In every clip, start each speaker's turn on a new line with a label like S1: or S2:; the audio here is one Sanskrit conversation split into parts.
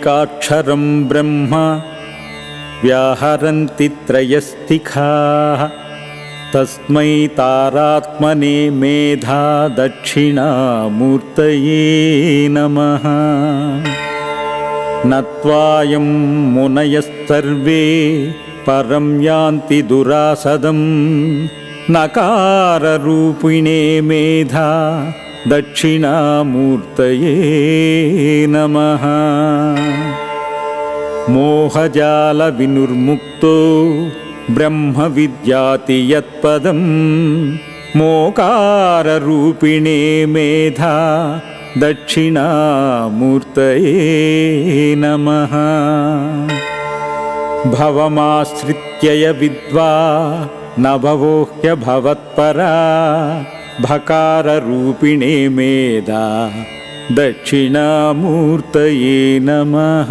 S1: एकाक्षरं ब्रह्म व्याहरन्ति त्रयस्तिखाः तस्मै तारात्मने मेधा दक्षिणामूर्तये नमः। नत्वायं मुनयस्तर्वे परं यान्ति दुरासदं नकाररूपिणे मेधा दक्षिणामूर्तये नमः। मोहजालविनुर्मुक्तो ब्रह्मविद्याति यत्पदं मोकाररूपिणे मेधा दक्षिणामूर्तये नमः। भवमाश्रित्यय विद्वा न भवो ह्यभवत्परा भकाररूपिणे मेधा दक्षिणामूर्तये नमः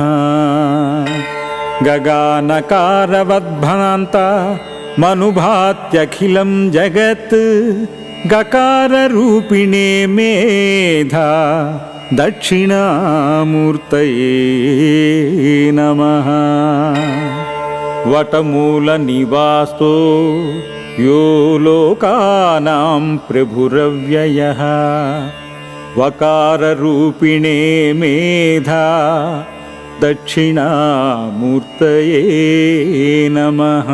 S1: गगानकारवद्भ्रान्ता मनुभात्यखिलं जगत् गकाररूपिणे मेधा दक्षिणामूर्तये नमः वटमूलनिवासो यो लोकानां प्रभुरव्ययः वकाररूपिणे मेधा दक्षिणामूर्तये नमः।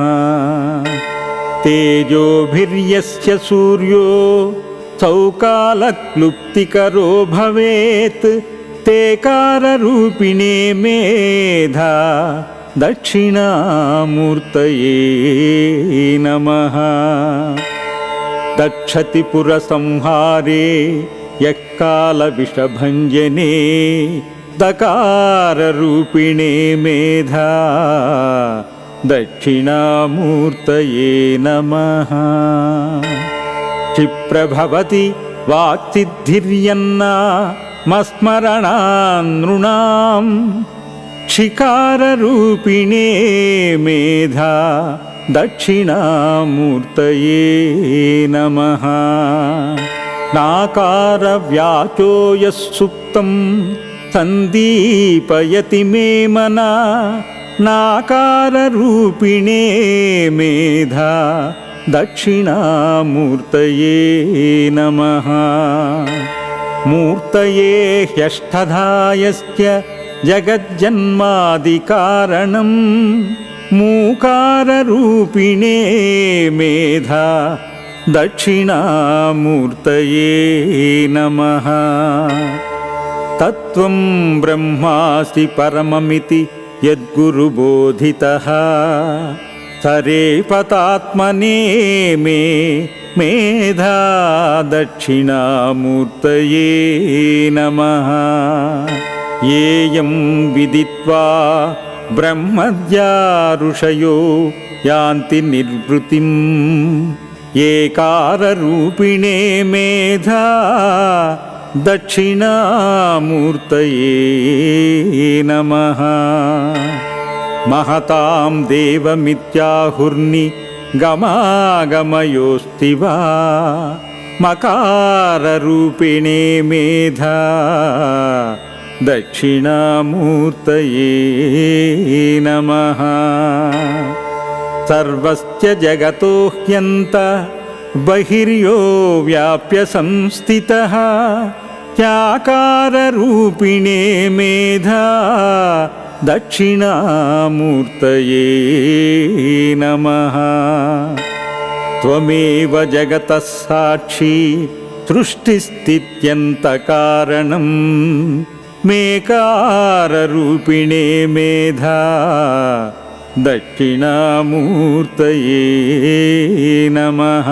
S1: तेजोभिर्यस्य सूर्यो सौकालक्लुप्तिकरो भवेत् ते काररूपिणे मेधा दक्षिणामूर्तये नमः दक्षति पुरसंहारे यः कालविषभञ्जने दकाररूपिणे मेधा दक्षिणामूर्तये नमः क्षिप्रभवति वाक्सिद्धिर्यन्ना मस्मरणानृणाम् शिकाररूपिणे मेधा दक्षिणामूर्तये नमः नाकारव्याचो यः सुप्तं सन्दीपयति मे मना नाकाररूपिणे मेधा दक्षिणामूर्तये नमः मूर्तये ह्यष्टधायस्य जगज्जन्मादिकारणं मूकाररूपिणे मेधा दक्षिणामूर्तये नमः। तत्त्वं ब्रह्मासि परममिति यद्गुरुबोधितः। सरेपतात्मने मे मेधा दक्षिणामूर्तये नमः येयं विदित्वा ब्रह्मद्या ऋषयो यान्ति निर्वृतिम् एकाररूपिणे मेधा दक्षिणामूर्तये नमः। महतां देवमित्याहुर्नि गमागमयोस्ति वा? मकाररूपिणे मेधा दक्षिणामूर्तये नमः। सर्वस्य जगतो ह्यन्त बहिर्यो व्याप्य संस्थितः। त्याकाररूपिणे मेधा दक्षिणामूर्तये नमः। त्वमेव जगतः साक्षी सृष्टिस्थित्यन्तकारणम् मेकाररूपिणे मेधा दक्षिणामूर्तये नमः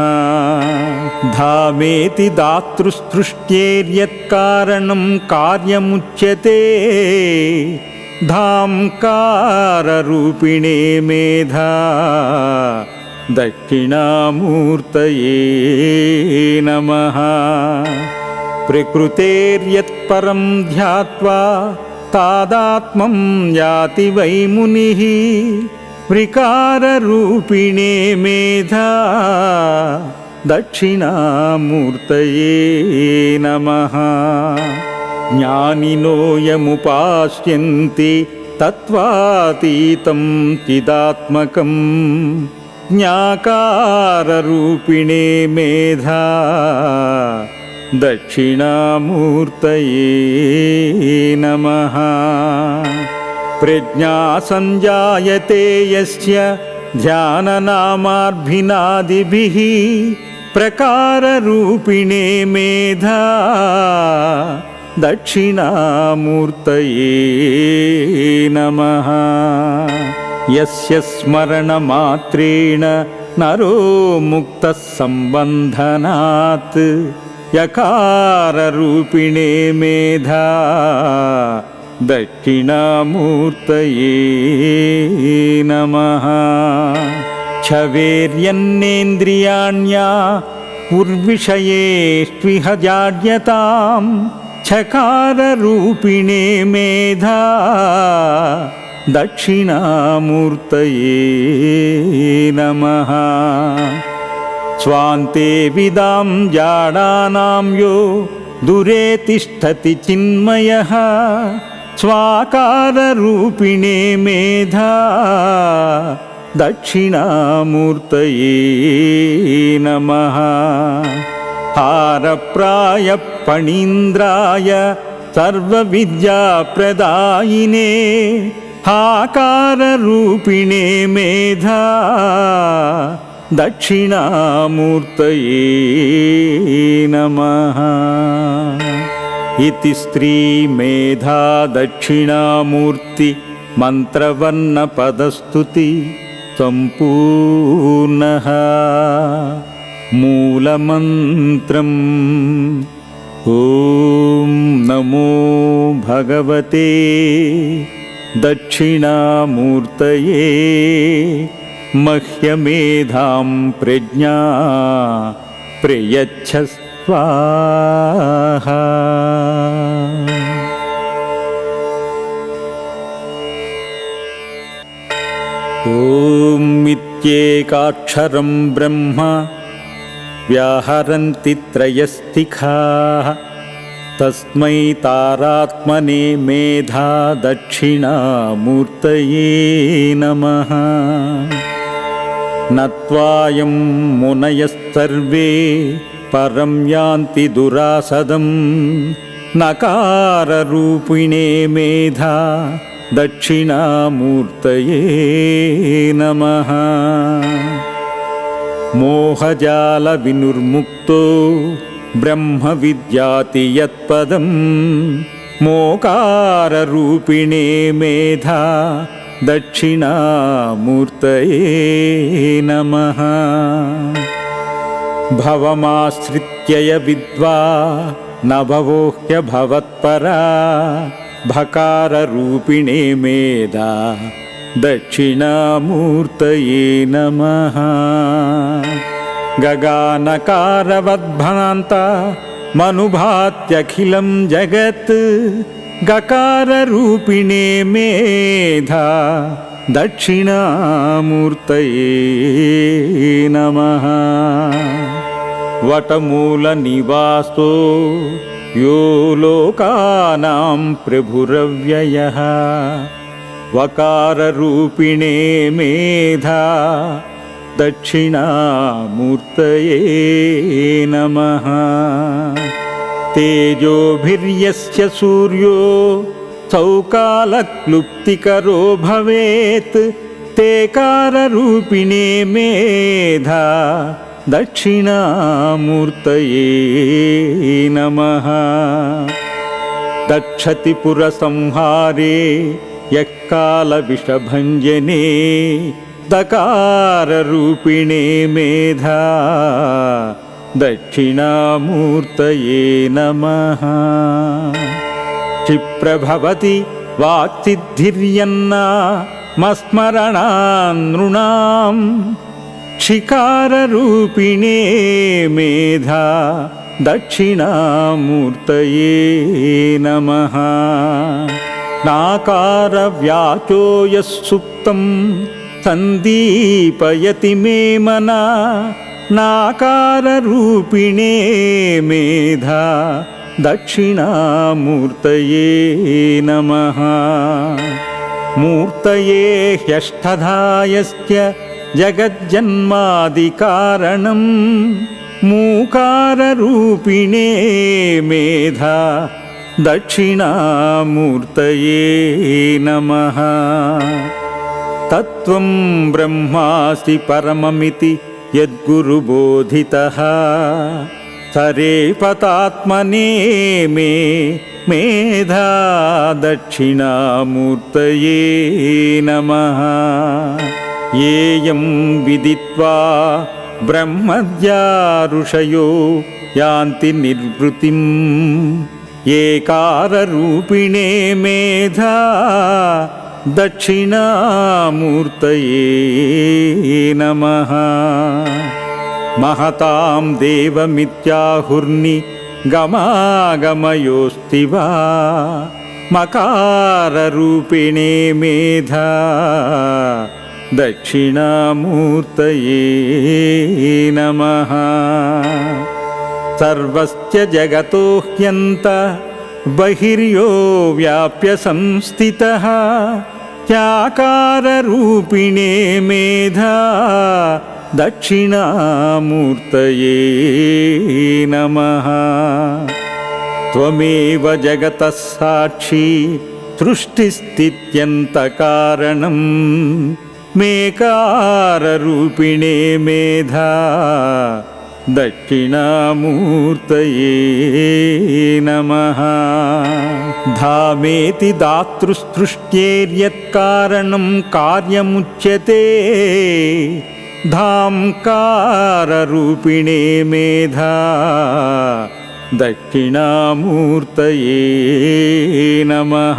S1: धामेति दातृसृष्ट्यैर्यत्कारणं कार्यमुच्यते धाम्काररूपिणे मेधा दक्षिणामूर्तये नमः प्रकृतेर्यत्परं ध्यात्वा तादात्मं याति वै मुनिः विकाररूपिणे मेधा दक्षिणामूर्तये नमः। ज्ञानिनोऽयमुपास्यन्ति तत्त्वातीतं चिदात्मकम् ज्ञाकाररूपिणे मेधा दक्षिणामूर्तये नमः। प्रज्ञा सञ्जायते यस्य ध्याननामार्भिनादिभिः प्रकाररूपिणे मेधा। दक्षिणामूर्तये नमः। यस्य स्मरणमात्रेण नरो मुक्तः सम्बन्धनात् यकाररूपिणे मेधा दक्षिणामूर्तये नमः। छवेर्यन्नेन्द्रियाण्या उर्विषयेष्विह जाड्यताम् छकाररूपिणे मेधा दक्षिणामूर्तये नमः स्वान्ते विदां जाडानां यो दुरे तिष्ठति चिन्मयः स्वाकाररूपिणे मेधा दक्षिणामूर्तये नमः। हारप्रायपणीन्द्राय सर्वविद्याप्रदायिने हाकाररूपिणे मेधा दक्षिणामूर्तये नमः। इति स्त्रीमेधा दक्षिणामूर्ति मन्त्रवर्णपदस्तुति सम्पूर्णः। मूलमन्त्रम् ॐ नमो भगवते दक्षिणामूर्तये मह्यमेधां प्रज्ञा प्रयच्छ स्वाहा ॐ इत्येकाक्षरं ब्रह्म व्याहरन्ति त्रयस्तिखाः तस्मै तारात्मने मेधा दक्षिणामूर्तये नमः नत्वायं मुनयः परं यान्ति दुरासदं नकाररूपिणे मेधा दक्षिणामूर्तये नमः। मोहजालविनुर्मुक्तो ब्रह्मविद्याति यत्पदं मोकाररूपिणे मेधा दक्षिणामूर्तये नमः। भवमाश्रित्यय विद्वा न भवोह्यभवत्परा भकाररूपिणे मेधा दक्षिणामूर्तये नमः। गगानकारवद्भ्रान्ता मनुभात्यखिलं जगत् गकाररूपिणे मेधा दक्षिणामूर्तये नमः वटमूलनिवासो यो लोकानां प्रभुरव्ययः वकाररूपिणे मेधा दक्षिणामूर्तये नमः तेजोभिर्यस्य सूर्यो सौकालक्लुप्तिकरो भवेत् ते काररूपिणे मेधा दक्षिणामूर्तये नमः दक्षति पुरसंहारे यः कालविषभञ्जने दकाररूपिणे मेधा दक्षिणामूर्तये नमः क्षिप्रभवति वाक्सिद्धिर्यन्ना मस्मरणानृणाम् शिकाररूपिणे मेधा दक्षिणामूर्तये नमः नाकारव्याचो यः सुप्तं सन्दीपयति नाकाररूपिणे मेधा दक्षिणामूर्तये नमः। मूर्तये ह्यष्टधायस्य जगज्जन्मादिकारणं मूकाररूपिणे मेधा दक्षिणामूर्तये नमः। तत्त्वं ब्रह्मासि परममिति यद्गुरुबोधितः। सरेपतात्मने मे मेधा दक्षिणामूर्तये नमः। येयं विदित्वा ब्रह्मद्या ऋषयो यान्ति निर्वृतिम् एकाररूपिणे मेधा दक्षिणामूर्तये नमः। महतां देवमित्याहुर्नि गमागमयोस्ति वा? मकाररूपिणे मेधा। दक्षिणामूर्तये नमः। सर्वस्य जगतो ह्यन्त बहिर्यो व्याप्य संस्थितः त्याकाररूपिणे मेधा दक्षिणामूर्तये नमः त्वमेव जगतः साक्षी सृष्टिस्थित्यन्तकारणम् मेकाररूपिणे मेधा दक्षिणामूर्तये नमः धामेति दातृसृष्ट्यैर्यत्कारणं कार्यमुच्यते। धाम्काररूपिणे मेधा दक्षिणामूर्तये नमः।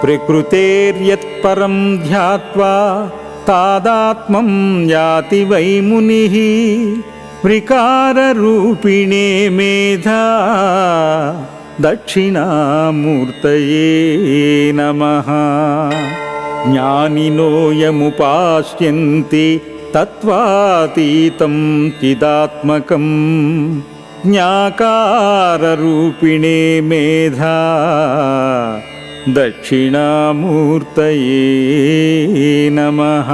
S1: प्रकृतेर्यत्परं ध्यात्वा तादात्मं याति वै मुनिः। विकाररूपिणे मेधा दक्षिणामूर्तये नमः। ज्ञानिनो यमुपास्यन्ति तत्त्वातीतं चिदात्मकम् ज्ञाकाररूपिणे मेधा। दक्षिणामूर्तये नमः।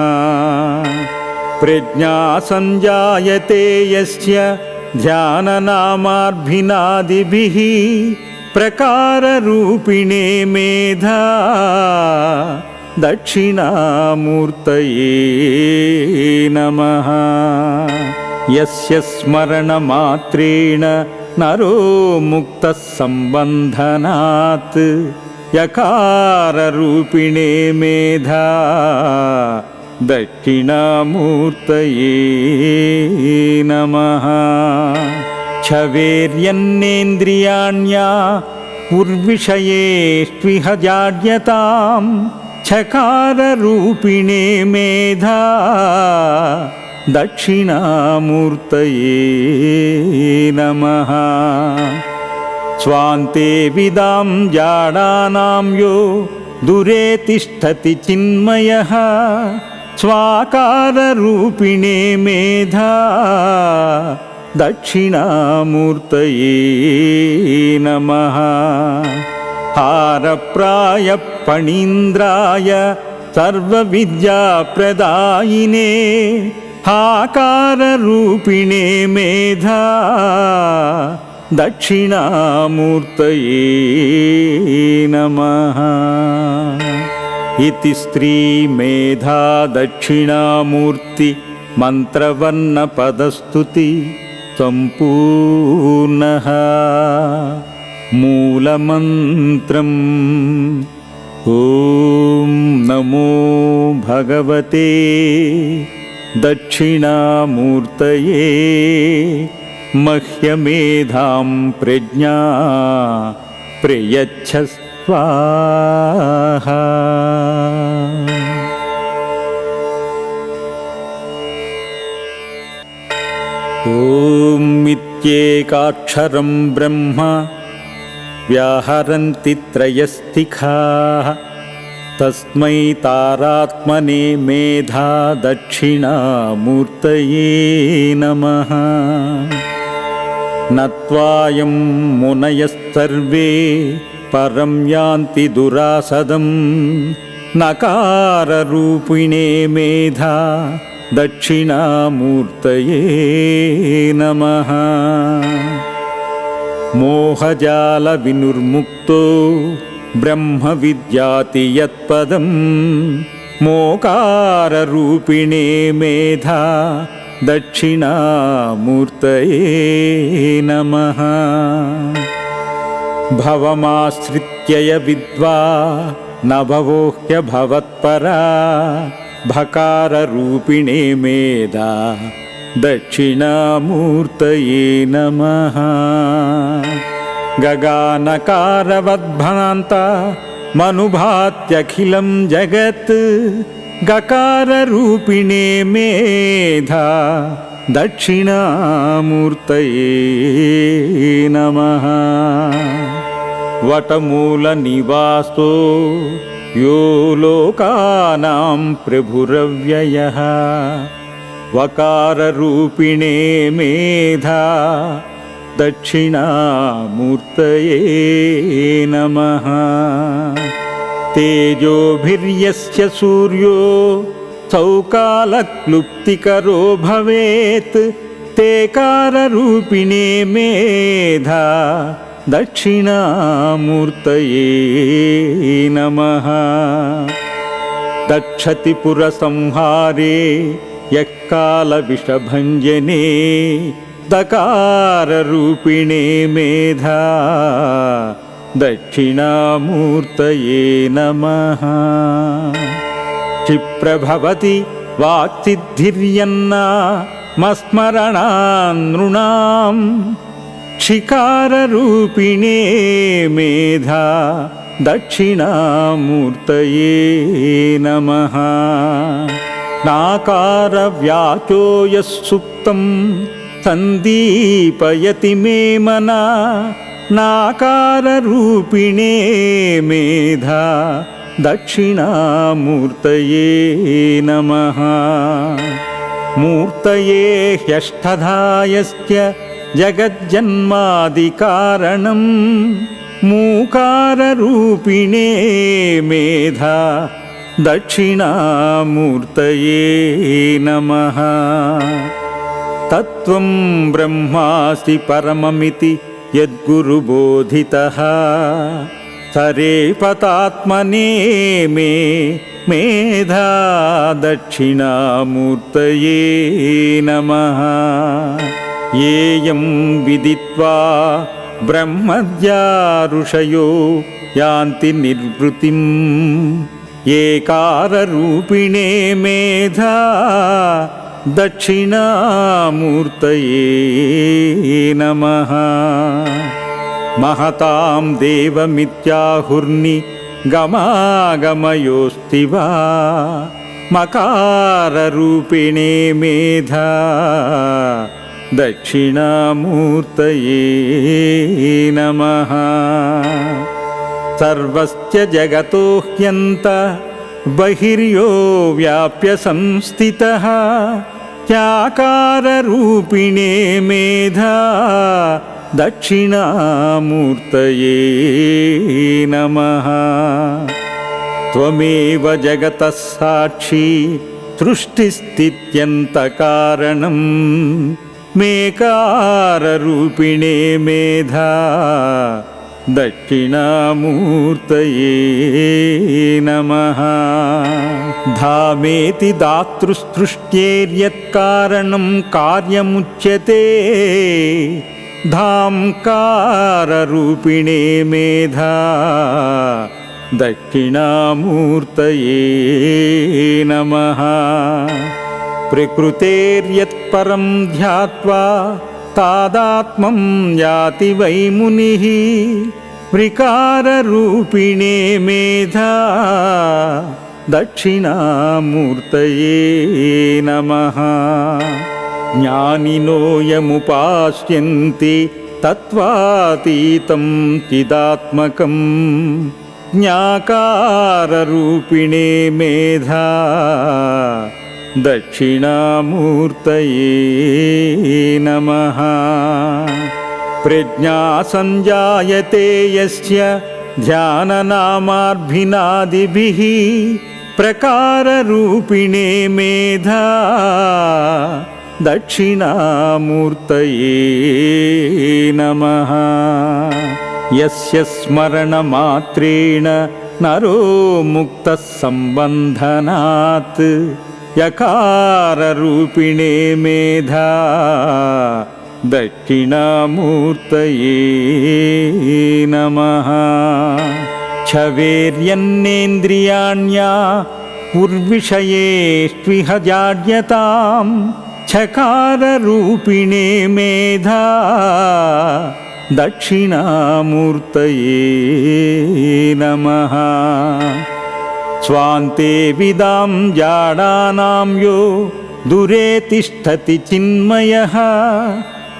S1: प्रज्ञा सञ्जायते यस्य ध्याननामार्भिनादिभिः प्रकाररूपिणे मेधा दक्षिणामूर्तये नमः यस्य स्मरणमात्रेण नरो मुक्तः सम्बन्धनात् यकाररूपिणे मेधा दक्षिणामूर्तये नमः छवेर्यन्नेन्द्रियाण्या उर्विषयेष्विह जाड्यतां छकाररूपिणे मेधा दक्षिणामूर्तये नमः। स्वान्ते विदां जाडानां यो दुरे तिष्ठति चिन्मयः। स्वाकाररूपिणे मेधा दक्षिणामूर्तये नमः हारप्रायपणीन्द्राय सर्वविद्याप्रदायिने हाकाररूपिणे मेधा दक्षिणामूर्तये नमः इति स्त्रीमेधा दक्षिणामूर्ति मन्त्रवर्णपदस्तुति सम्पूर्णः मूलमन्त्रम्। ॐ नमो भगवते दक्षिणामूर्तये मह्यमेधां प्रज्ञा प्रयच्छ ॐ इत्येकाक्षरं ब्रह्म व्याहरन्ति त्रयस्तिखाः तस्मै तारात्मने मेधा दक्षिणामूर्तये नमः। नत्वायं मुनयः सर्वे परं यान्ति दुरासदं नकाररूपिणे मेधा दक्षिणामूर्तये नमः। मोहजालविनुर्मुक्तो ब्रह्मविद्याति यत्पदं मोकाररूपिणे मेधा दक्षिणामूर्तये नमः। भवमाश्रित्यय विद्वा न भवो ह्यभवत्परा भकाररूपिणे मेधा दक्षिणामूर्तये नमः गगानकारवद्भ्रान्ता मनुभात्यखिलं जगत् गकाररूपिणे मेधा दक्षिणामूर्तये नमः वटमूलनिवासो यो लोकानां प्रभुरव्ययः वकाररूपिणे मेधा दक्षिणामूर्तये नमः। तेजोभिर्यस्य सूर्यो सौकालक्लुप्तिकरो भवेत् ते काररूपिणे मेधा दक्षिणामूर्तये नमः दक्षति पुरसंहारे यः कालविषभञ्जने दकाररूपिणे मेधा दक्षिणामूर्तये नमः क्षिप्रभवति वाक्सिद्धिर्यन्ना मस्मरणानृणां शिकाररूपिणे मेधा दक्षिणामूर्तये नमः नाकारव्याचो यः सुप्तं सन्दीपयति मे मना नाकाररूपिणे मेधा दक्षिणामूर्तये नमः मूर्तये ह्यष्टधायस्य जगज्जन्मादिकारणं मूकाररूपिणे मेधा दक्षिणामूर्तये नमः। तत्त्वं ब्रह्मासि परममिति यद्गुरुबोधितः। सरेपतात्मने मे मेधा दक्षिणामूर्तये नमः येयं विदित्वा ब्रह्मद्या ऋषयो यान्ति निर्वृतिम् एकाररूपिणे मेधा दक्षिणामूर्तये नमः। महतां देवमित्याहुर्नि गमागमयोस्ति वा? मकाररूपिणे मेधा दक्षिणामूर्तये नमः। सर्वस्य जगतो ह्यन्त बहिर्यो व्याप्य संस्थितः। त्याकाररूपिणे मेधा दक्षिणामूर्तये नमः। त्वमेव जगतः साक्षी सृष्टिस्थित्यन्तकारणम् मेकाररूपिणे मेधा दक्षिणामूर्तये नमः धामेति दातृसृष्ट्यैर्यत्कारणं कार्यमुच्यते धाम्काररूपिणे मेधा दक्षिणामूर्तये नमः प्रकृतेर्यत्परं ध्यात्वा तादात्मं याति वै मुनिः विकाररूपिणे मेधा दक्षिणामूर्तये नमः। ज्ञानिनोयमुपास्यन्ति तत्त्वातीतं चिदात्मकं ज्ञाकाररूपिणे मेधा दक्षिणामूर्तये नमः। प्रज्ञा सञ्जायते यस्य ध्याननामार्भिनादिभिः प्रकाररूपिणे मेधा। दक्षिणामूर्तये नमः। यस्य स्मरणमात्रेण नरो मुक्तः सम्बन्धनात् यकाररूपिणे मेधा दक्षिणामूर्तये नमः। छवेर्यन्नेन्द्रियाण्या उर्विषयेष्विह जाड्यतां छकाररूपिणे मेधा दक्षिणामूर्तये नमः स्वान्ते विदां जाडानां यो दुरे तिष्ठति चिन्मयः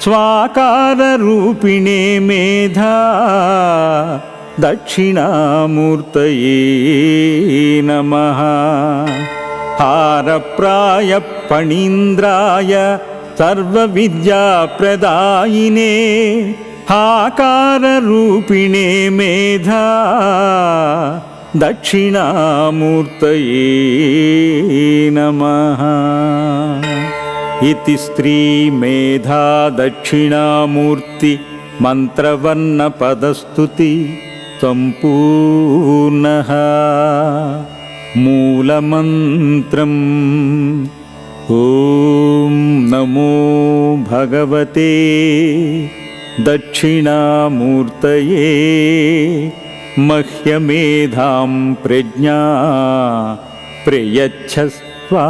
S1: स्वाकाररूपिणे मेधा दक्षिणामूर्तये नमः हारप्रायपणीन्द्राय सर्वविद्याप्रदायिने हाकाररूपिणे मेधा दक्षिणामूर्तये नमः। इति स्त्रीमेधा दक्षिणामूर्ति मन्त्रवर्णपदस्तुति सम्पूर्णः। मूलमन्त्रम् ॐ नमो भगवते। दक्षिणामूर्तये मह्यमेधां प्रज्ञा प्रयच्छस्त्वा